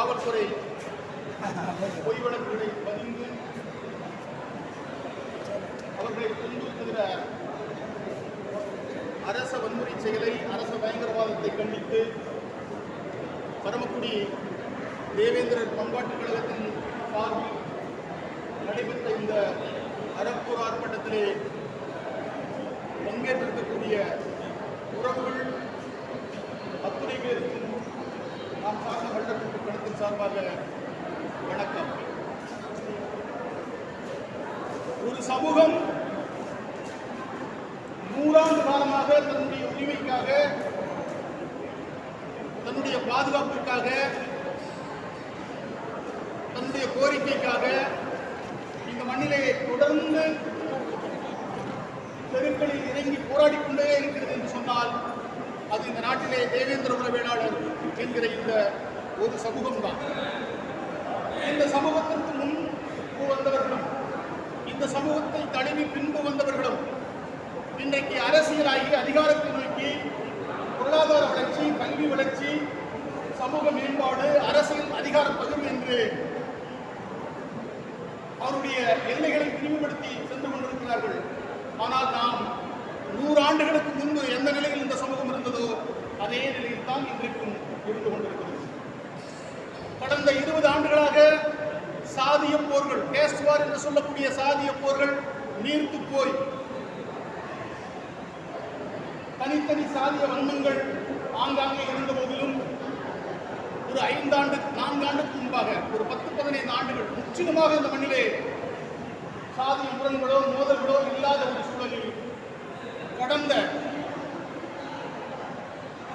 காவல்துறை பொய் வழக்குகளை பதிந்து அவர்களை துன்புறுத்துகிற அரச வன்முறை செயலை அரச பயங்கரவாதத்தை கண்டித்து பரமக்குடி தேவேந்திரர் பண்பாட்டுக் கழகத்தின் சார்பில் நடைபெற்ற இந்த அரப்பூர் ஆர்ப்பாட்டத்திலே பங்கேற்றிருக்கக்கூடிய உறவுகள் அத்துறை பேருக்கும் நாம் சார்ந்த வல்லரசு சார்பாக வணக்கம். ஒரு சமூகம் நூறாண்டு காலமாக தன்னுடைய உரிமைக்காக தன்னுடைய பாதுகாப்பிற்காக தன்னுடைய கோரிக்கைக்காக இந்த மண்ணிலே தொடர்ந்து தெருக்களில் இறங்கி போராடி கொண்டே இருக்கிறது என்று சொன்னால் அது இந்த நாட்டிலே தேவேந்திர உறவேளாளர் என்கிற இந்த ஒரு சமூகம்தான். இந்த சமூகத்திற்கு முன்பு வந்தவர்களும் இந்த சமூகத்தை தழுவி பின்பு வந்தவர்களும் இன்றைக்கு அரசியலாகி அதிகாரத்தை நோக்கி பொருளாதார வளர்ச்சி கல்வி வளர்ச்சி சமூக மேம்பாடு அரசியல் அதிகார பகிர்வு என்று அவருடைய எல்லைகளை விரிவுபடுத்தி சென்று கொண்டிருக்கிறார்கள். ஆனால் நாம் நூறு ஆண்டுகளுக்கு முன்பு எந்த நிலையில் இந்த சமூகம் இருந்ததோ அதே நிலையில் தான் இன்றைக்கும் இருந்து கொண்டிருக்கிறது. கடந்த இருபது ஆண்டுகளாக சாதிய போர்கள் கேஸ்ட் வார் என்று சொல்லக்கூடிய சாதிய போர்கள் நீர்த்து போய். தனித்தனி சாதிய வன்மங்கள் ஆங்காங்கே இருந்த போதிலும் ஒரு ஐந்தாண்டு நான்காண்டுக்கு முன்பாக ஒரு பத்து பதினைந்து ஆண்டுகள் முற்றிலுமாக இந்த மண்ணிலே சாதிய முரண்களோ மோதல்களோ இல்லாத ஒரு சூழலில் கடந்த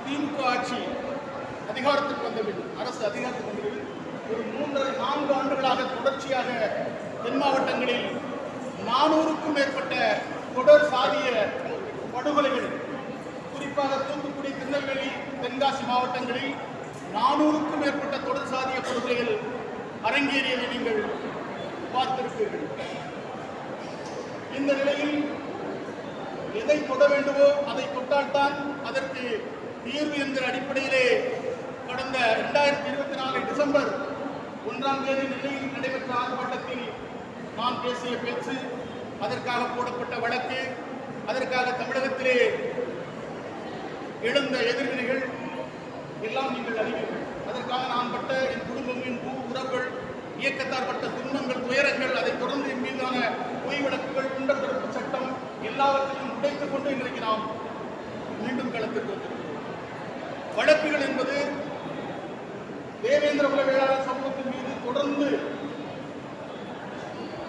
திமுக ஆட்சி அதிகாரத்துக்கு வந்தபின் அரசு அதிகாரத்துக்கு ஒரு மூன்றரை நான்கு ஆண்டுகளாக தொடர்ச்சியாக தென் மாவட்டங்களில் நானூறுக்கும் மேற்பட்ட தொடர் சாதிய படுகொலைகள் குறிப்பாக தூத்துக்குடி திருநெல்வேலி தென்காசி மாவட்டங்களில் நானூறுக்கும் மேற்பட்ட தொடர் சாதிய படுகொலைகள் அரங்கேறியதை நீங்கள் பார்த்திருப்பீர்கள். இந்த நிலையில் எதை தொட வேண்டுமோ அதை தொட்டால்தான் அதற்கு தீர்வு என்கிற அடிப்படையிலே கடந்த இரண்டாயிரத்தி இருபத்தி நாலு டிசம்பர் ஒன்றாம் தேதி நிலையில் நடைபெற்ற ஆர்ப்பாட்டத்தில் நான் பேசிய பேச்சு அதற்காக போடப்பட்ட வழக்கு அதற்காக தமிழகத்திலே எழுந்த எதிர்வினைகள் எல்லாம் நீங்கள் அறிவீர்கள். அதற்காக நான் பட்ட என் குடும்பம் என் ஊ- உறவுகள் இயக்கத்தார் பட்ட துன்பங்கள் துயரங்கள் அதைத் தொடர்ந்து என் மீதான பொய் வழக்குகள் குண்டல் தடுப்பு சட்டம் எல்லாவற்றையும் உடைத்துக் கொண்டு இன்றைக்கு நாம் மீண்டும் களத்திற்கு வந்திருக்கிறோம். வழக்குகள் என்பது தேவேந்திர குல வேளாளர் தொடர்ந்து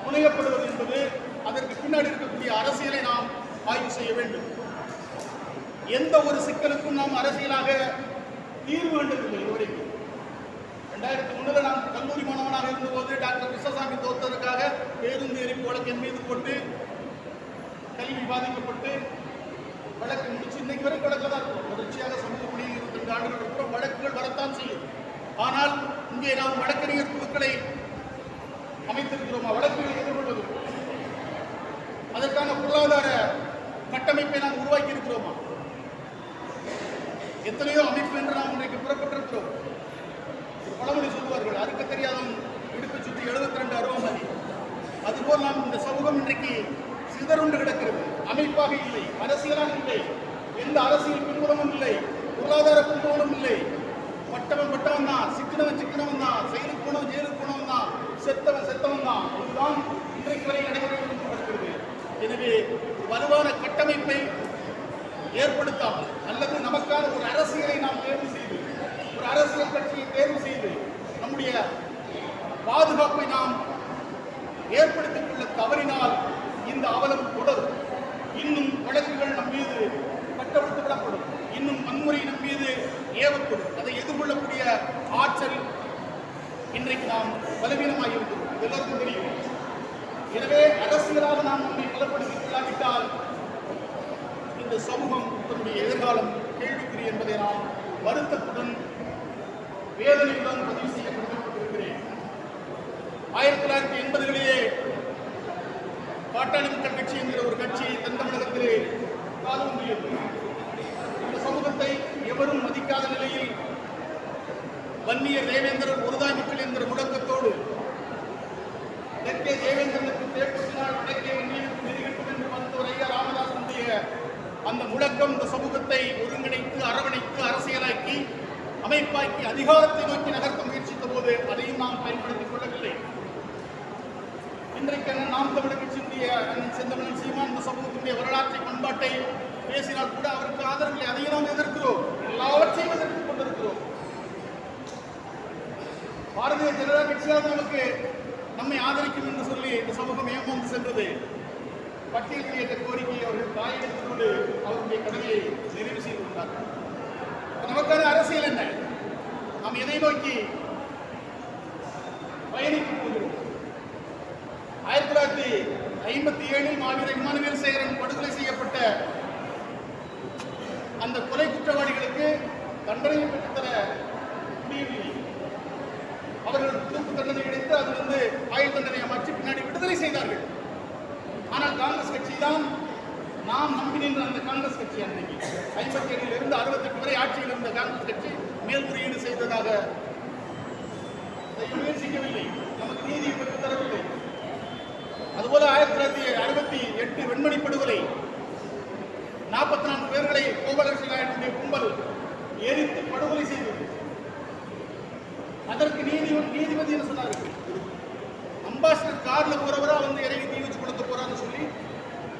முனையப்படுவது என்பது அதற்கு பின்னாடி இருக்கக்கூடிய அரசியலை நாம் ஆய்வு செய்ய வேண்டும். எந்த ஒரு சிக்கலுக்கும் நாம் அரசியலாக தீர்வு கண்டதில்லை இதுவரைக்கும் ரெண்டாயிரத்தி ஒன்றில் நான் கல்லூரி மாணவனாக இருந்தபோது டாக்டர் கிருஷ்ணசாமி தோத்ததற்காக பேருந்து எரிப்பு வழக்கு என் மீது போட்டு கல்வி பாதிக்கப்பட்டு வழக்கு முடிச்சு இன்னைக்கு வரை வழக்கில் தான் இருக்கும் தொடர்ச்சியாக சமூக பணியில் இருபத்தி ரெண்டு ஆண்டுகளுக்கு அப்புறம் வழக்குகள் வரத்தான் செய்யும் ஆனால் இங்கே நாம் வழக்கறிஞர் குழுக்களை அமைத்திருக்கிறோமா? வழக்குகளை எதிர்கொள்வது அதற்கான பொருளாதார கட்டமைப்பை நாம் உருவாக்கி இருக்கிறோமா எத்தனையோ அமைப்பு என்று நாம் இன்றைக்கு புறப்பட்டிருக்கிறோம். பழமொழி சொல்லுவார்கள் அறுக்க தெரியாதவன் இடுப்பு சுற்றி எழுபத்தி ரெண்டு அருவமதி அதுபோல் நாம் இந்த சமூகம் இன்றைக்கு சிதறுண்டு கிடக்கிறது. அமைப்பாக இல்லை அரசியலாக இல்லை எந்த அரசியல் பின்புலமும் இல்லை பொருளாதார பின்புலமும் இல்லை. பட்டவன் பட்டவன் தான். சிக்கனவன் சிக்கனவன் தான். செயலுக்கு போனவன் ஜெயிலுக்கு போனவன் தான். செத்தவன் செத்தவன் தான். இதுதான் இன்றைக்கு வரை நடைமுறையில் எனவே வலுவான கட்டமைப்பை ஏற்படுத்தாமல் அல்லது நமக்கான ஒரு அரசியலை நாம் தேர்வு செய்து ஒரு அரசியல் கட்சியை தேர்வு செய்து நம்முடைய பாதுகாப்பை நாம் ஏற்படுத்திக் கொள்ள தவறினால் இந்த அவலம் தொடரும். இன்னும் வழக்குகள் நம் மீது கட்டவிழ்த்து விடப்படும். இன்னும் வன்முறை நம் மீது ஏவக்கூடும். அதை எதிர்கொள்ளக்கூடிய ஆற்றல் இன்றைக்கு நாம் பலவீனமாகிவிட்டோம். இது எல்லாருக்கும் தெரியும். எனவே அரசியலாக நாம் நம்மை பலப்படுத்திக் கொள்ளாவிட்டால் இந்த சமூகம் தன்னுடைய எதிர்காலம் கேள்விக்குறி என்பதை நான் வருத்தத்துடன் வேதனையுடன் பதிவு செய்ய ஆயிரத்தி தொள்ளாயிரத்தி எண்பதுகளிலே பாட்டாளி மக்கள் கட்சி என்கிற ஒரு கட்சி தென் தமிழகத்திலே காலூன்றியது இந்த சமூகத்தை எவரும் மதிக்காத நிலையில் வன்னியர் தேவேந்திரன் ஒருதாய் என்கிற முழக்கத்தோடு தெற்கே தேவேந்திரனுக்கு தேர்தலினால் வடக்கே என்று மருத்துவர் ஐயா ராமதாசனுடைய அந்த முழக்கம் இந்த சமூகத்தை ஒருங்கிணைத்து அரவணைத்து அரசியலாக்கி அமைப்பாக்கி அதிகாரத்தை நோக்கி நகர்த்த முயற்சித்த போது அதையும் நாம் பயன்படுத்திக் கொள்ளவில்லை. இன்றைக்கு நாம் தமிழர் சிந்திய அண்ணன் செந்தமிழன் சீமான் இந்த சமூகத்தினுடைய வரலாற்றை பண்பாட்டை பேசினால் கூட அவருக்கு ஆதரவில்லை அதையும் நாம் எதிர்க்கிறோம் பாரதிய கட்சியாவது நமக்கு நம்மை ஆதரிக்கும் என்று சொல்லி இந்த சமூகம் ஏமாந்து சென்றது? பட்டியல் என்ற கோரிக்கையை அவர்கள் காயெடுத்துக் கொண்டு அவருடைய கடமையை நிறைவு செய்து கொண்டார் நமக்கான அரசியல் என்ன? நாம் எதை நோக்கி பயணிக்கப் போகிறோம்? ஆயிரத்தி தொள்ளாயிரத்தி ஐம்பத்தி ஏழில் மாவீர இமானுவேல் சேகரன் படுகொலை செய்யப்பட்ட அந்த கொலை குற்றவாளிகளுக்கு தண்டனை பெற்றுத்தர முடியவில்லை. அவர்கள் தூக்கு தண்டனை கிடைத்து வந்து ஆயுள் தண்டனையை மாற்றி பின்னாடி விடுதலை செய்தார்கள். ஆனால் காங்கிரஸ் கட்சி தான் நாம் நம்பி நின்ற அந்த காங்கிரஸ் கட்சி அன்னைக்கு. ஐம்பத்தி ஏழில் இருந்து அறுபத்தெட்டு வரை ஆட்சியில் இருந்த காங்கிரஸ் கட்சி மேல்முறையீடு செய்ததாக முயற்சிக்கவில்லை. நமக்கு நீதி பெற்று தரவில்லை. அதுபோல ஆயிரத்தி தொள்ளாயிரத்தி அறுபத்தி எட்டு வெண்மணி படுகொலை. நாற்பத்தி நான்கு பேர்களை கோபாலகிருஷ்ண நாயுடைய கும்பல் எரித்து படுகொலை செய்தது. அதற்கு நீதி நீதிபதி என்ன சொன்னாரு. அம்பாசிடர் கார்ல போறவரா வந்து இறங்கி தீ வச்சு கொடுக்க போறான்னு சொல்லி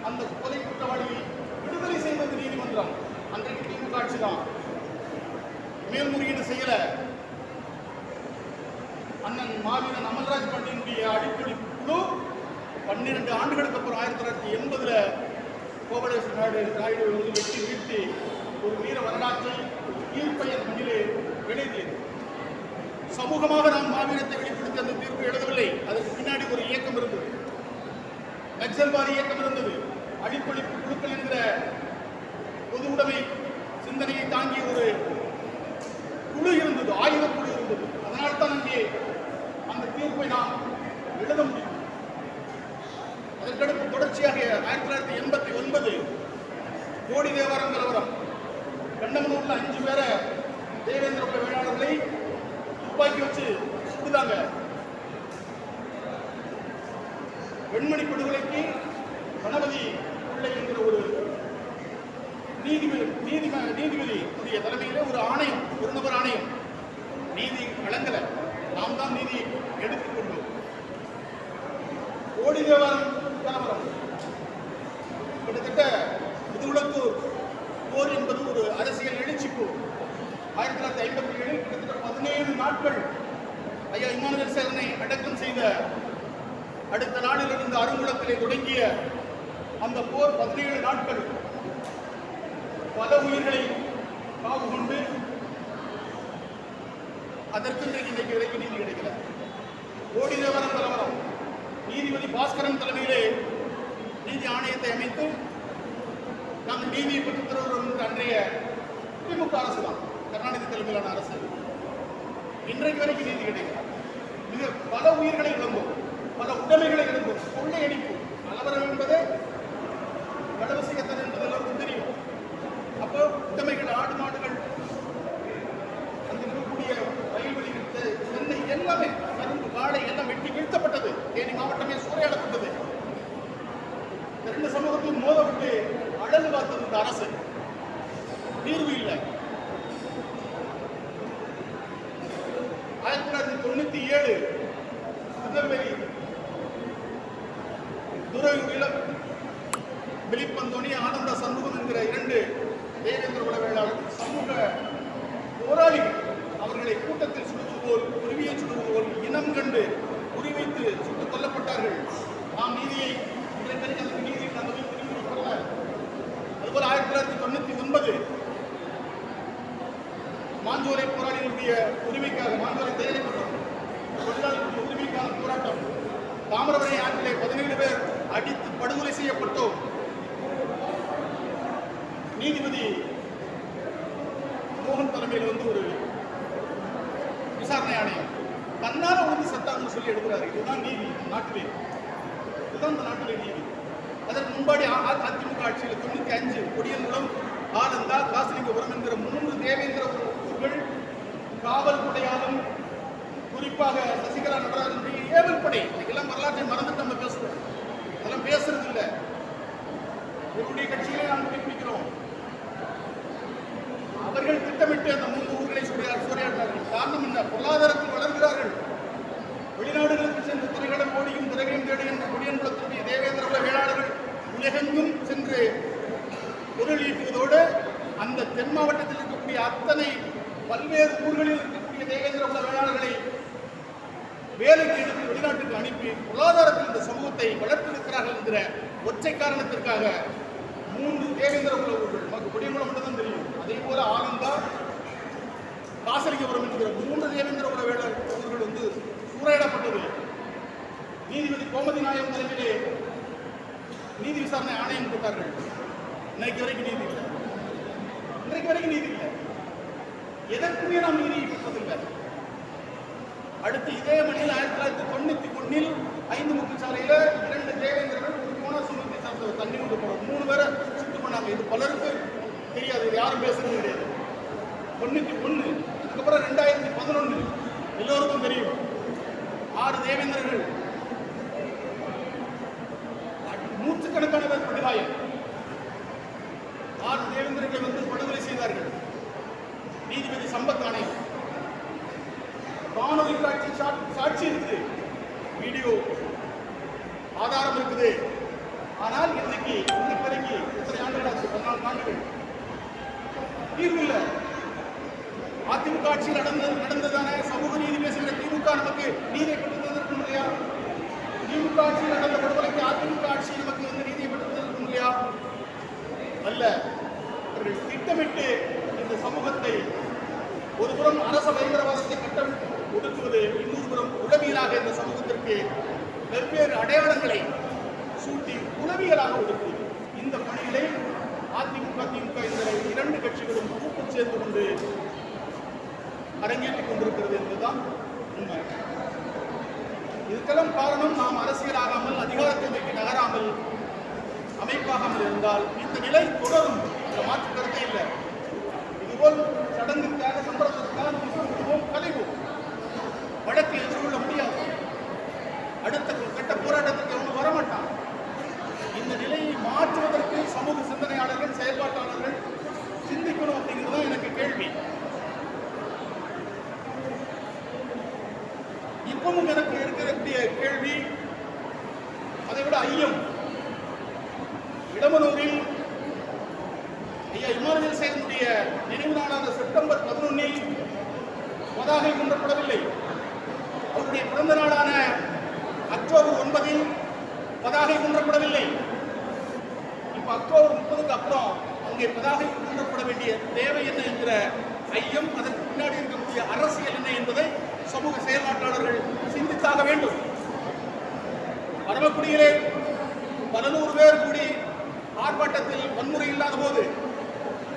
அந்த கொலை குற்றவாளியை விடுதலை செய்தது நீதிமன்றம் அன்றைக்கு திமுக ஆட்சி தான் மேல்முறையீடு செய்யல. அண்ணன் மாவீரன் அமல்ராஜ் பாண்டியனுடைய அடிப்படை குழு பன்னிரண்டு ஆண்டுகளுக்கு அப்புறம் ஆயிரத்தி தொள்ளாயிரத்தி எண்பதுல கோபலேஸ்வர நாயுடு நாயுடு வந்து வெட்டி வீழ்த்தி ஒரு வீர வரலாற்றை ஒரு அந்த மண்ணிலே எழுதியது சமூகமாக நாம் மாவீரத்தை வெளிப்படுத்தி அந்த தீர்ப்பு எழுதவில்லை. அதற்கு பின்னாடி ஒரு இயக்கம் இருந்தது. நக்சல்வாதி இயக்கம் இருந்தது. அடிப்பளிப்பு குழுக்கள் என்கிற பொது உடைமை சிந்தனையை தாங்கிய ஒரு குழு இருந்தது. ஆயுத குழு இருந்தது. அதனால்தான் அங்கே அந்த தீர்ப்பை நாம் எழுத முடியும். அதற்கடுத்து தொடர்ச்சியாக ஆயிரத்தி தொள்ளாயிரத்தி எண்பத்தி ஒன்பது கோடி தேவாரம் கலவரம். கண்டமனூர்ல அஞ்சு பேரை தேவேந்திர வேளாளர்களை துப்பாக்கி வச்சு சுடுதாங்க வெண்மணி படுகொலைக்கு கணபதி பிள்ளை என்கிற ஒரு நீதிபதி நீதிம நீதிபதி உடைய தலைமையில ஒரு ஆணையம் ஒரு நபர் ஆணையம். நீதி வழங்கல. நாம் தான் நீதி எடுத்துக்கொண்டோம் கோடி தேவாரம் கலவரம். கிட்டத்தட்ட முதுகுளத்தூர் போர் என்பது ஒரு அரசியல் எழுச்சி போர் ஆயிரத்தி தொள்ளாயிரத்தி ஐம்பத்தி ஏழில் கிட்டத்தட்ட பதினேழு நாட்கள் ஐயா இமானுவேல் சேரனை அடக்கம் செய்த அடுத்த நாளில் இருந்து அருங்குளத்திலே தொடங்கிய அந்த போர் பதினேழு நாட்கள் பல உயிர்களை காவு கொண்டு அதற்கு இன்றைக்கு இன்றைக்கு வரைக்கும் நீதி கிடைக்கல கோடி தேவரம் கலவரம் நீதிபதி பாஸ்கரன் தலைமையிலே நீதி ஆணையத்தை அமைத்து நாங்கள் நீதியை பெற்றுத் தருகிறோம் என்ற அன்றைய திமுக அரசு தான் கருணாநிதி தலைமையிலான அரசு. இன்றைக்கு வரைக்கும் நீதி கிடைக்கும் மிக பல உயிர்களை இழந்தோம். பல உடைமைகளை இழந்தோம். அடிப்போம். கலவரம் என்பது களவு செய்யத்தன் என்பது எல்லாருக்கும் தெரியும். அப்போ உடைமைகள் ஆடு மாடுகள் அந்த இருக்கக்கூடிய வயல்வெளி வித்து சென்னை எல்லாமே கரும்பு வாழை எல்லாம் வெட்டி வீழ்த்தப்பட்டது. தேனி மாவட்டமே சூறையாடப்பட்டது. ரெண்டு சமூகத்தையும் மோதப்பட்டு அழகு பார்த்தது இந்த அரசு. தீர்வு இல்லை ஆயிரத்தி தொள்ளாயிரத்தி தொண்ணூத்தி ஏழு திருநெல்வேலி துறையூரில் வெளிப்பந்தோணி ஆனந்த சண்முகம் என்கிற இரண்டு தேவேந்திர குல வேளாளர் சமூக போராளிகள் அவர்களை கூட்டத்தில் சுடுவது போல் குருவியை சுடுவது போல் இனம் கண்டு குறிவைத்து சுட்டுக் கொல்லப்பட்டார்கள் நாம் நீதியை இன்றைக்கு வரைக்கும் அதுக்கு நீதி நாங்கள் போய் திரும்பி கொள்ள அதுபோல் ஆயிரத்தி தொள்ளாயிரத்தி தொண்ணூத்தி ஒன்பது மாஞ்சோலை போராளிகளுடைய உரிமைக்காக மாஞ்சோலை தயாரிக்கப்பட்டோம் தொழிலாளர்களுடைய உரிமைக்கான போராட்டம் தாமிரபரணி ஆற்றிலே பதினேழு பேர் அடித்து படுகொலை செய்யப்பட்டோம் நீதிபதி மோகன் தலைமையில் வந்து ஒரு விசாரணை ஆணையம் தன்னால ஒழுங்கு சட்டாங்கன்னு சொல்லி எடுக்கிறாரு இதுதான் நீதி நாட்டிலே இதுதான் இந்த நாட்டிலே நீதி அதற்கு முன்னாடி அதிமுக ஆட்சியில் தொண்ணூற்றி அஞ்சு கொடியங்குளம் ஆனந்தா காசிலிங்கபுரம் என்கிற மூன்று தேவேந்திர ஊர்கள் காவல் குடையாலும் குறிப்பாக சசிகலா நடராஜன் ஏவல் படை. இதெல்லாம் வரலாற்றை மறந்துட்டு நம்ம பேசுறோம் அதெல்லாம் பேசுறது இல்லை. இவருடைய கட்சியிலே நாம் குறிப்பிக்கிறோம் அவர்கள் திட்டமிட்டு அந்த மூன்று ஊர்களை சூறையா- சூறையாடினார்கள். காரணம் என்ன? பொருளாதாரத்தில் வளர்கிறார்கள். வெளிநாடுகளுக்கு சென்று திரைகடல் ஓடியும் திரைகளையும் தேடுகின்ற குடியன்புலத்தினுடைய தேவேந்திர குல உலகெங்கும் சென்று பொருள் அந்த தென் மாவட்டத்தில் இருக்கக்கூடிய அத்தனை பல்வேறு ஊர்களில் இருக்கக்கூடிய தேவேந்திர குல வேளாளர்களை வேலைக்கு எடுத்து வெளிநாட்டுக்கு அனுப்பி பொருளாதாரத்தில் இந்த சமூகத்தை வளர்த்திருக்கிறார்கள் என்கிற ஒற்றை காரணத்திற்காக மூன்று தேவேந்திர குல ஊர்கள் நமக்கு குடியங்குளம் மட்டும்தான் தெரியும். அதே போல ஆனந்தா பாசலிங்கபுரம் என்கிற மூன்று தேவேந்திர குல வேளாளர் வந்து சூறையிடப்பட்டது. நீதிபதி கோமதி நாயகம் தலைமையிலே நீதி விசாரணை ஆணையம் போட்டார்கள் இன்னைக்கு வரைக்கும் நீதி இல்லை. இன்றைக்கு வரைக்கும் நீதி இல்லை. எதற்குமே நாம் நீதி பெற்றதில்லை அடுத்து இதே மண்ணில் ஆயிரத்தி தொள்ளாயிரத்தி தொண்ணூத்தி ஒன்னில் ஐந்து முக்குச்சாலையில இரண்டு தேவேந்திரர்கள் ஒரு போன சமூகத்தை சார்ந்த தண்ணி கொண்டு போறோம் மூணு பேரை சுட்டு பண்ணாங்க இது பலருக்கு தெரியாது. இது யாரும் பேசுறது கிடையாது. தொண்ணூத்தி ஒண்ணு அதுக்கப்புறம் ரெண்டாயிரத்தி பதினொன்னு எல்லோருக்கும் தெரியும். ஆறு தேவேந்திரர்கள் நூற்றுக்கணக்கான ஆர் படுகாயம் வந்து படுகொலை செய்தார்கள். நீதிபதி சம்பத் ஆணையம். வானொலி காட்சி சாட்சி இருக்குது. வீடியோ ஆதாரம் இருக்குது. ஆனால் இன்னைக்கு இன்னைக்கு வரைக்கும் எத்தனை ஆண்டுகள் ஆச்சு? பதினாலு ஆண்டுகள். தீர்வு இல்லை. அதிமுக ஆட்சி நடந்தது நடந்ததான சமூக நீதி பேசுகிற திமுக நமக்கு நீதியை பெற்று தந்திருக்கும் இல்லையா? திமுக ஆட்சியில் நடந்த படுகொலைக்கு அதிமுக ஆட்சி நமக்கு வந்து நீதியை பெற்று தந்திருக்கும் இல்லையா அல்ல அவர்கள் திட்டமிட்டு இந்த சமூகத்தை ஒருபுறம் அரச பயங்கரவாதத்தை கட்டம் ஒடுக்குவது இன்னொரு புறம் உளவியலாக இந்த சமூகத்திற்கு வெவ்வேறு அடையாளங்களை சூட்டி உளவியலாக ஒடுக்குவது இந்த பணிகளை அதிமுக திமுக இந்த இரண்டு கட்சிகளும் கூட்டு சேர்ந்து கொண்டு அரங்கேற்றிக் கொண்டிருக்கிறது என்பதுதான் உண்மை. இதுக்கெல்லாம் காரணம் நாம் அரசியலாகாமல் அதிகாரத்தை நகராமல் அமைப்பாகாமல் இருந்தால் இந்த நிலை தொடரும். இந்த மாற்று கருத்தே இல்லை. இதுபோல் சடங்குக்காக சம்பளத்திற்காக நம்ம சொல்லுவோம் கலைவோம். வழக்கை எதிர்கொள்ள முடியாது. அடுத்த கட்ட போராட்டத்திற்கு அவನು வரமாட்டான் இந்த நிலையை மாற்றுவதற்கு சமூக சிந்தனையாளர்கள் செயல்பாட்டாளர்கள் சிந்திக்கணும் அப்படிங்கிறது தான் எனக்கு கேள்வி. இப்பவும் எனக்கு இருக்கக்கூடிய கேள்வி அதை விட ஐயம். இடமனூரில் ஐயா இமானுவேல் சேகனுடைய நினைவு நாளான செப்டம்பர் பதினொன்னில் பதாகை கொண்டப்படவில்லை அவருடைய பிறந்த நாளான அக்டோபர் ஒன்பதில் பதாகை கொண்டப்படவில்லை இப்ப அக்டோபர் முப்பதுக்கு அப்புறம் அங்கே பதாகை கொண்டப்பட வேண்டிய தேவை என்ன என்கிற ஐயம் அதற்கு பின்னாடி இருக்கக்கூடிய அரசியல் என்ன என்பதை சமூக செயலாற்றாளர்கள் சிந்தித்தாக வேண்டும். பரமக்குடியிலே பல நூறு பேர் கூடி ஆர்ப்பாட்டத்தில் வன்முறை இல்லாத போது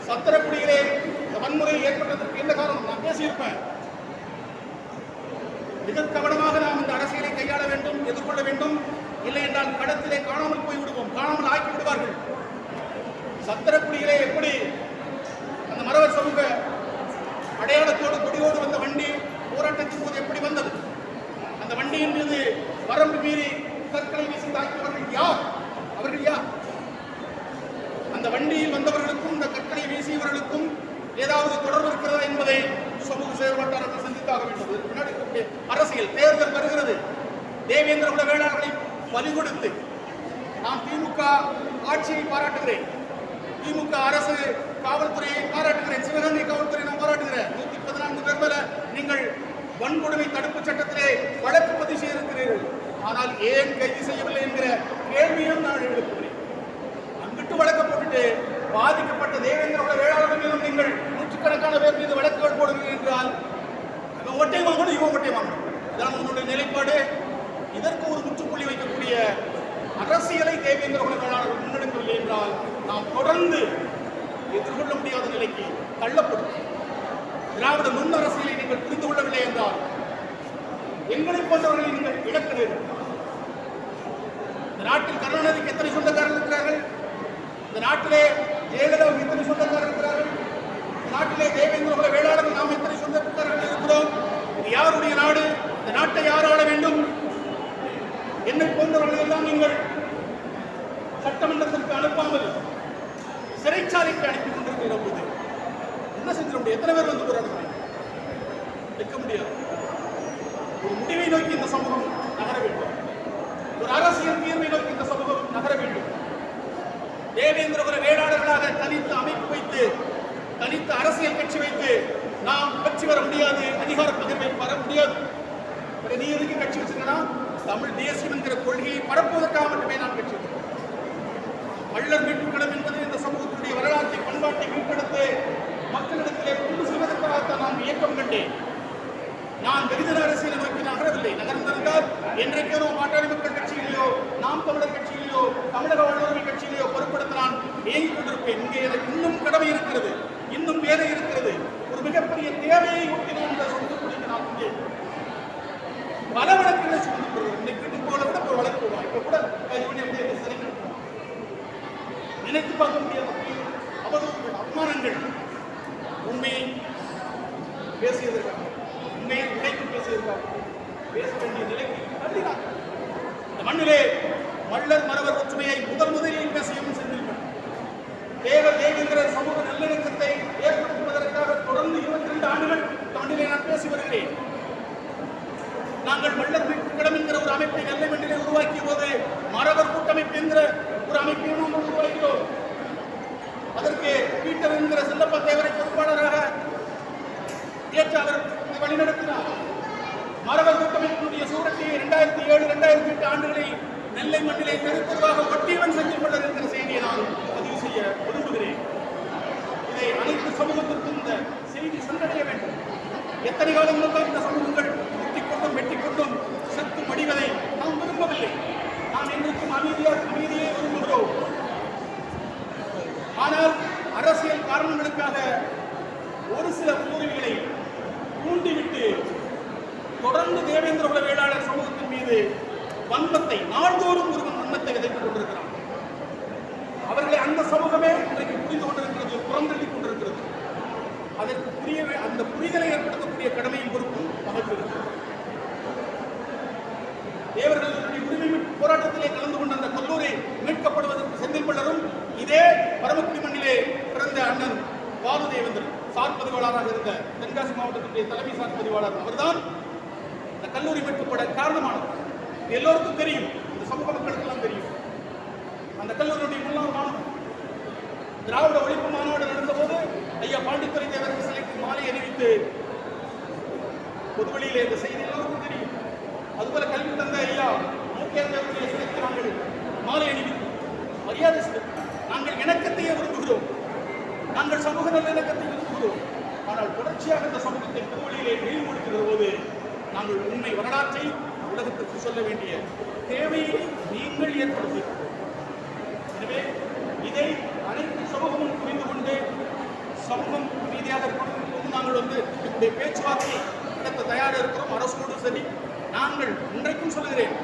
சத்திரக்குடியிலே வன்முறை ஏற்பட்டதற்கு என்ன காரணம்? நான் பேசியிருப்பேன். மிக கவனமாக நாம் இந்த அரசியலை கையாள வேண்டும் எதிர்கொள்ள வேண்டும். இல்லை என்றால் கடத்திலே காணாமல் போய்விடுவோம். காணாமல் ஆக்கி விடுவார்கள் சத்திரக்குடியிலே எப்படி அந்த மரவர் சமூக அடையாளத்தோடு கொடியோடு வந்த வண்டி போராட்டத்தின் போது எப்படி வந்தது? அந்த வண்டியின் மீது வரம்பு மீறி கற்களை வீசி தாக்கியவர்கள் யார்? அவர்கள் யார்? அந்த வண்டியில் வந்தவர்களுக்கும் இந்த கற்களை வீசியவர்களுக்கும் ஏதாவது தொடர்பு இருக்கிறதா என்பதை சமூக செயல்பாட்டாளர்கள் சிந்தித்தாக வேண்டும். முன்னாடி அரசியல் தேர்தல் வருகிறது. தேவேந்திர குல வேளாண்களை பலி கொடுத்து நான் திமுக ஆட்சியை பாராட்டுகிறேன். திமுக அரசு காவல்துறையை பாராட்டுகிறேன். சிவகங்கை காவல்துறை நான் பாராட்டுகிறேன். நூத்தி பதினான்கு பேர் மேல நீங்கள் வன்கொடுமை தடுப்பு சட்டத்திலே வழக்கு பதிவு செய்திருக்கிறீர்கள். ஆனால் ஏன் கைது செய்யவில்லை என்கிற கேள்வியும் நான் எழுப்புகிறேன். அங்கிட்டு வழக்கு போட்டுட்டு பாதிக்கப்பட்ட தேவேந்திர குல வேளாளர்கள் மீதும் நீங்கள் நூற்றுக்கணக்கான பேர் மீது வழக்குகள் போடுவீர்கள் என்றால் அவன் ஒட்டை வாங்கணும் இவன் ஒட்டை வாங்கணும். இதான் உன்னுடைய நிலைப்பாடு. இதற்கு ஒரு முற்றுப்புள்ளி வைக்கக்கூடிய அரசியலை தேவேந்திர குல வேளாளர்கள் முன்னெடுக்கவில்லை என்றால் நாம் தொடர்ந்து எதிர்கொள்ள முடியாத நிலைக்கு தள்ளப்படும். திராவிட முன் அரசியலை நீங்கள் புரிந்து கொள்ளவில்லை என்றால் எங்களை போன்றவர்களை நீங்கள் இழக்க நேரும் நாட்டில் கருணாநிதிக்கு எத்தனை சொந்தக்காரர்கள் இருக்கிறார்கள்? இந்த நாட்டிலே ஜெயலலிதாவுக்கு இத்தனை சொந்தக்காரர் இருக்கிறார்கள்? இந்த நாட்டிலே தேவேந்திர வேளாளர்கள் நாம் எத்தனை சொந்தக்காரர்கள் இருக்கிறோம்? இது யாருடைய நாடு? இந்த நாட்டை யார் ஆள வேண்டும்? என்னை போன்றவர்கள் எல்லாம் நீங்கள் சட்டமன்றத்திற்கு அனுப்பாமல் சிறைச்சாலைக்கு அனுப்பி கொண்டிருக்கிற போது என்ன செஞ்சிட முடியும் எத்தனை பேர் வந்து போராடுறாங்க நிற்க முடியாது. ஒரு முடிவை நோக்கி இந்த சமூகம் நகர வேண்டும். ஒரு அரசியல் தீர்வை நோக்கி இந்த சமூகம் நகர வேண்டும். தேவேந்திரபுர வேளாளர்களாக தனித்து அமைப்பு வைத்து தனித்து அரசியல் கட்சி வைத்து நாம் கட்சி வர முடியாது அதிகார பகிர்வை வர முடியாது. நீ எதுக்கு கட்சி வச்சிருக்கனா தமிழ் தேசியம் என்கிற கொள்கையை பரப்புவதற்காக மட்டுமே நான் கட்சி வச்சிருக்கேன் மல்லர் மீட்புக்களம் என்பது இந்த சமூகத்துடைய வரலாற்றை பண்பாட்டை மீட்டெடுத்து மக்களிடத்திலே கொண்டு செல்வதற்காகத்தான் நான் இயக்கம் கண்டேன் நான் வெகுஜன அரசியலை நோக்கி நகரவில்லை நகர்ந்திருந்தால் என்றைக்கேனோ மாட்டாளி மக்கள் கட்சியிலேயோ நாம் தமிழர் கட்சியிலேயோ தமிழக வாழ்வுரிமை கட்சியிலேயோ பொறுப்படுத்த நான் இயங்கிக் கொண்டிருப்பேன் இங்கே எனக்கு இன்னும் கடமை இருக்கிறது இன்னும் வேலை இருக்கிறது ஒரு மிகப்பெரிய தேவையை ஒட்டி நான் இந்த சொந்தக்கூடிய நான் இங்கே பல வழக்குகளை சுமந்து கொள்கிறேன் இன்னைக்கு வீட்டுக்கு போல விட ஒரு வழக்கு போடுவோம் இப்ப கூட கைது எப்படி சிறை நினைத்து பார்க்க முடியாத அவதூறுகள் அவமானங்கள் உண்மையை பேசியதற்காக உண்மையை உடைத்து பேசியதற்காக பேச வேண்டிய நிலைக்கு தள்ளினார் இந்த மண்ணிலே மல்லர் மரவர் ஒற்றுமையை முதல் முதலில் பேசியும் சென்றிருக்கிறார் தேவர் தேவேந்திர சமூக நல்லிணக்கத்தை ஏற்படுத்துவதற்காக தொடர்ந்து இருபத்தி ரெண்டு ஆண்டுகள் தமிழிலே நான் பேசி வருகிறேன். நாங்கள் மல்லர் கூட்டம் என்கிற ஒரு அமைப்பை நெல்லை மண்ணிலே உருவாக்கிய போது மரவர் கூட்டமைப்பு என்கிற ஒரு அமைப்பையும் நாம் உருவாக்கினோம். அதற்கு பீட்டர் என்கிற செல்லப்பா தேவரை பொறுப்பாளராக ஏற்று அவர் வழிநடத்தினார். மரவர் சூரத்தை இரண்டாயிரத்தி ஏழு இரண்டாயிரத்தி எட்டு ஆண்டுகளில் நெல்லை மண்ணிலே தெருத்தெருவாக ஒட்டியவன் செஞ்சு கொள்ளர் என்கிற செய்தியை நான் பதிவு செய்ய விரும்புகிறேன். இதை அனைத்து சமூகத்திற்கும் இந்த செய்தி சென்றடைய வேண்டும். எத்தனை காலங்களுக்கும் இந்த சமூகங்கள் குத்திக் கொண்டும் வெட்டிக் கொண்டும் செத்து மடிவதை நாம் விரும்பவில்லை. நாம் என்றைக்கும் அமைதியாக அமைதியை விரும்புகிறோம். ஆனால் அரசியல் காரணங்களுக்காக ஒரு சில ஊர்களை தூண்டிவிட்டு தொடர்ந்து தேவேந்திர குல வேளாளர் சமூகத்தின் மீது வன்மத்தை நாள்தோறும் ஒருவன் வன்மத்தை விதைத்துக் கொண்டிருக்கிறான் அவர்களை அந்த சமூகமே இன்றைக்கு புரிந்து கொண்டிருக்கிறது புறந்தள்ளிக் கொண்டிருக்கிறது. அதற்கு புரிய அந்த புரிதலை ஏற்படுத்தக்கூடிய கடமையும் பொறுப்பும் நமக்கு இருக்கிறது. தேவர்களுடைய உரிமை போராட்டத்திலே கலந்து கொண்ட அந்த கல்லூரி மீட்கப்படுவதற்கு செந்தில் பள்ளரும் இதே பரமக்குடி மண்ணிலே பிறந்த அண்ணன் பாலு தேவேந்திரன் சார் பதிவாளராக இருந்த தென்காசி மாவட்டத்தினுடைய தலைமை சார் பதிவாளர் அவர்தான் இந்த கல்லூரி மீட்கப்பட காரணமானது. எல்லோருக்கும் தெரியும். இந்த சமூக மக்களுக்கெல்லாம் தெரியும். அந்த கல்லூரியுடைய முன்னாள் மாணவன் திராவிட ஒழிப்பு மாநாடு நடந்தபோது ஐயா பாண்டித்துறை தேவருக்கு சிலைக்கு மாலை அணிவித்து பொதுவெளியிலே இந்த செய்தி எல்லோருக்கும் தெரியும். அதுபோல கல்வி தந்த ஐயா மூக்கியார் தேவருடைய சிலைக்கு நாங்கள் மாலை அணிவித்து மரியாதை செலுத்தி நாங்கள் இணக்கத்தையே விரும்புகிறோம். நாங்கள் சமூக நல்லிணக்கத்தை விரும்புகிறோம். ஆனால் தொடர்ச்சியாக இந்த சமூகத்தை பொதுவெளியிலே நெறிமுடிக்கிற போது நாங்கள் உண்மை வரலாற்றை உலகத்திற்கு சொல்ல வேண்டிய தேவையை நீங்கள் ஏற்படுத்தி எனவே இதை அனைத்து சமூகமும் புரிந்து கொண்டு சமூகம் ரீதியாக இருக்கணும் நாங்கள் வந்து இப்படி பேச்சுவார்த்தை நடத்த தயாராக இருக்கிறோம். அரசோடு சரி நாங்கள் இன்றைக்கும் சொல்லுகிறேன்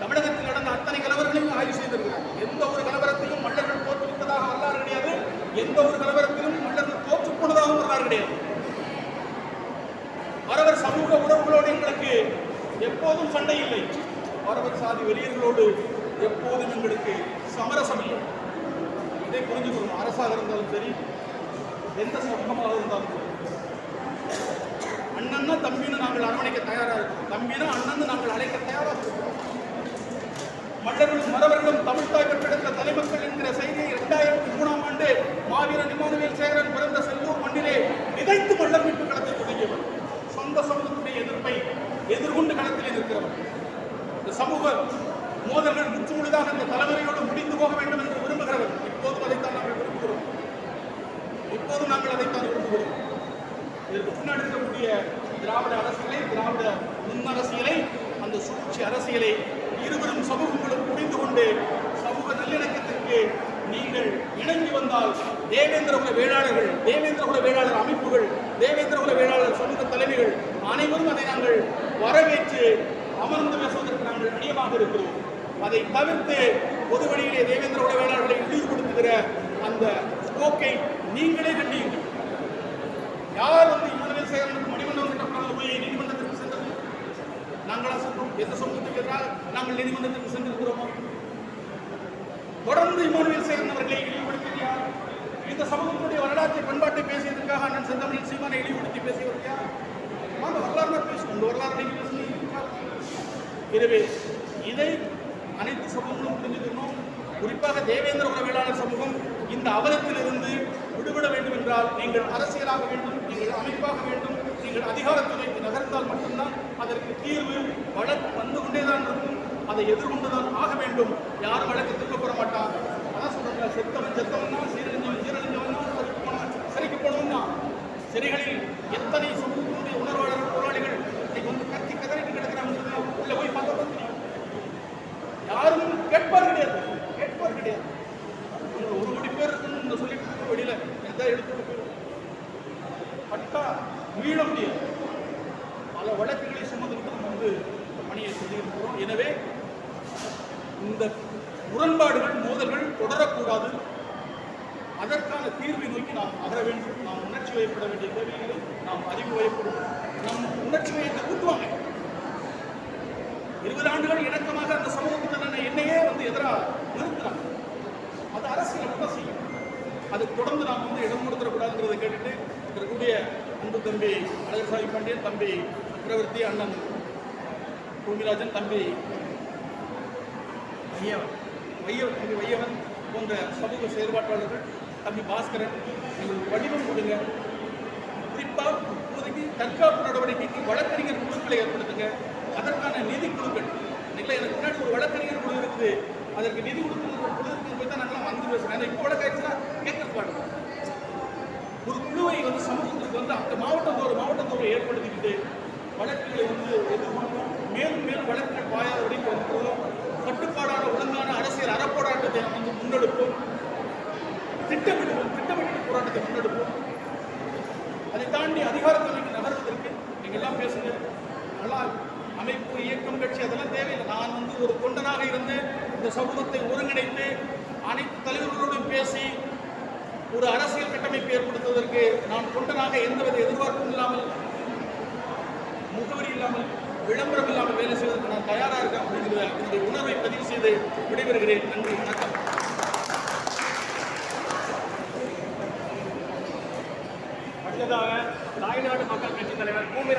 தமிழகத்தில் நடந்த அத்தனை கலவரங்களையும் ஆய்வு செய்திருக்கிறோம் எந்த ஒரு கலவரத்தையும் மல்லர்கள் தோற்றுவித்ததாக வரலாறு கிடையாது. எந்த ஒரு கலவரத்திலும் மல்லர்கள் தோற்று போனதாகவும் வரலாறு கிடையாது. மறவர் சமூக உறவுகளோடு எங்களுக்கு எப்போதும் சண்டை இல்லை. மறவர் சாதி வெறியர்களோடு எப்போதும் எங்களுக்கு சமரசம் இல்லை. இதை புரிஞ்சுக்கணும் அரசாக இருந்தாலும் சரி எந்த சமூகமாக இருந்தாலும் சரி. அண்ணன்னா தம்பின்னு நாங்கள் அரவணைக்க தயாராக இருக்கோம். தம்பினா அண்ணன் நாங்கள் அழைக்க தயாராக இருக்கோம். மன்னர்களும் மறவர்களும் தமிழ்தாய் பெற்றெடுத்த தலைமக்கள் என்கிற செய்தியை இரண்டாயிரத்தி மூணாம் ஆண்டு மாவீரன் இமானுவேல் எதிர்கொண்டு இருக்கிறவர் இந்த சமூக மோதல்கள் முற்றுமுழுதாக இந்த தலைவரையோடு முடிந்து போக வேண்டும் என்று விரும்புகிறவர் இப்போதும் அதைத்தான் நாங்கள் விரும்புகிறோம். இப்போதும் நாங்கள் அதைத்தான் விரும்புகிறோம். இதற்கு முன்னாடி இருக்கக்கூடிய திராவிட அரசியலை திராவிட முன் அரசியலை அந்த சூழ்ச்சி அரசியலை இருவரும் சமூகங்களும் புரிந்து கொண்டு சமூக நல்லிணக்கத்திற்கு நீங்கள் இணங்கி வந்தால் தேவேந்திர குல வேளாளர்கள் தேவேந்திர குல வேளாளர் அமைப்புகள் தேவேந்திர குல வேளாளர் சமூக தலைமைகள் அனைவரும் அதை நாங்கள் வரவேற்று அமர்ந்து பேசுவதற்கு நாங்கள் அணியமாக இருக்கிறோம். அதை தவிர்த்து பொது வழியிலே தேவேந்திர குல இழிவுபடுத்துகிற அந்த போக்கை நீங்களே கண்டியுங்கள் யார் வந்து இமானுவேல் சேகரனுக்கு மணிமண்டலம் கட்டப்படாத போய் நீதிமன்றத்திற்கு சென்றது? நாங்களா சென்றோம். எந்த சமூகத்துக்கு எதிராக நாங்கள் நீதிமன்றத்திற்கு சென்றிருக்கிறோமோ? தொடர்ந்து இமானுவேல் சேர்ந்தவர்களை இழிவுபடுத்தியது யார்? இந்த சமூகத்துடைய வரலாற்றை பண்பாட்டை பேசியதற்காக அண்ணன் செந்தமிழ் சீமானை இழிவுபடுத்தி பேசியவர் யார்? எனவே இதை அனைத்து சமூகங்களும் புரிஞ்சுக்கணும். குறிப்பாக தேவேந்திர உறவியலாளர் சமூகம் இந்த அவலத்திலிருந்து விடுபட வேண்டும் என்றால் நீங்கள் அரசியலாக வேண்டும் நீங்கள் அமைப்பாக வேண்டும் நீங்கள் அதிகாரத்துறைக்கு நகர்ந்தால் மட்டும்தான் அதற்கு தீர்வு வழக்கு வந்து கொண்டேதான் இருக்கும். அதை எதிர்கொண்டுதான் ஆக வேண்டும். யாரும் வழக்கு திரும்ப போட மாட்டான் அதான் சொல்றாங்க செத்தவன் செத்தவன் தான் சீரழிஞ்சவன் சீரழிஞ்சவன் தான் சரிக்கு போனவன் சிறைக்கு போனவன் தான். சிறைகளில் எத்தனை சமூகத்தினுடைய உணர்வாளர் போராளிகள் இன்னைக்கு வந்து கத்தி கதறிட்டு கிடக்கிறாங்க உள்ள போய் பார்த்தா தான் தெரியும். யாரும் கேட்பார் கிடையாது கேட்பார் கிடையாது உங்க ஒரு கோடி பேர் இருக்குன்னு இந்த சொல்லிட்டு வெளியில எந்த எடுத்து போயிடும் பட்டா மீள முடியாது பல வழக்குகளை சுமந்துட்டு நம்ம வந்து இந்த பணியை செய்திருக்கிறோம் எனவே இந்த முரண்பாடுகள் மோதல்கள் தொடரக்கூடாது அதற்கான தீர்வை நோக்கி நாம் அகர வேண்டும் நாம் உணர்ச்சி வயப்பட வேண்டிய தேவைகளை நாம் அறிவு வயப்படும் நம் உணர்ச்சி வயத்தை ஊட்டுவாங்க இருபது ஆண்டுகள் இணக்கமாக அந்த சமூகத்தினர் என்னையே வந்து எதிராக நிறுத்துறாங்க அது அரசியல் அப்பதான் செய்யும் அதுக்கு தொடர்ந்து நாம் வந்து இடம் கொடுத்துடக்கூடாதுங்கிறத கேட்டுட்டு இருக்கக்கூடிய அன்பு தம்பி அழகர்சாமி பாண்டியன் தம்பி சக்கரவர்த்தி அண்ணன் பூமிராஜன் தம்பி ஐயவன் வையவன் தம்பி வையவன் போன்ற சமூக செயல்பாட்டாளர்கள் தம்பி பாஸ்கரன் எங்களுக்கு வடிவம் கொடுங்க. குறிப்பாக இப்போதைக்கு தற்காப்பு நடவடிக்கைக்கு வழக்கறிஞர் குழுக்களை ஏற்படுத்துங்க. அதற்கான நிதி குழுக்கள். இல்லை எனக்கு முன்னாடி ஒரு வழக்கறிஞர் குழு இருக்குது. அதற்கு நிதி கொடுக்கணும் குழு போய் தான் நாங்களாம் வந்து பேசுகிறேன் இப்போ வழக்காயிடுச்சுன்னா கேட்க பாருங்க ஒரு குழுவை வந்து சமூகத்துக்கு வந்து அந்த மாவட்டத்தோடு மாவட்டத்தோடு ஏற்படுத்திக்கிட்டு வழக்குகளை வந்து எதிர்கொள்வோம். மேலும் மேலும் வழக்குகள் பாயாத வரைக்கும் வந்துடுவோம் கட்டுப்பாடான ஒழுங்கான அரசியல் அறப்போராட்டத்தை நாம் வந்து முன்னெடுப்போம். திட்டமிடுவோம் திட்டமிட்டு போராட்டத்தை முன்னெடுப்போம். அதை தாண்டி நீங்கள் நகர்வதற்கு நீங்கள் எல்லாம் பேசுங்க. நல்லா அமைப்பு இயக்கம் கட்சி அதெல்லாம் தேவையில்லை. நான் வந்து ஒரு தொண்டனாக இருந்து இந்த சமூகத்தை ஒருங்கிணைத்து அனைத்து தலைவர்களோடும் பேசி ஒரு அரசியல் கட்டமைப்பை ஏற்படுத்துவதற்கு நான் தொண்டனாக எந்தவித எதிர்பார்ப்பும் இல்லாமல் முகவரி இல்லாமல் விளம்பரம் இல்லாமல் வேலை செய்வதற்கு நான் தயாராக இருக்கேன் அப்படிங்கிற என்னுடைய உணர்வை பதிவு செய்து விடைபெறுகிறேன். நன்றி. வணக்கம். அடுத்ததாக தாய்நாடு மக்கள் கட்சி தலைவர் பூமி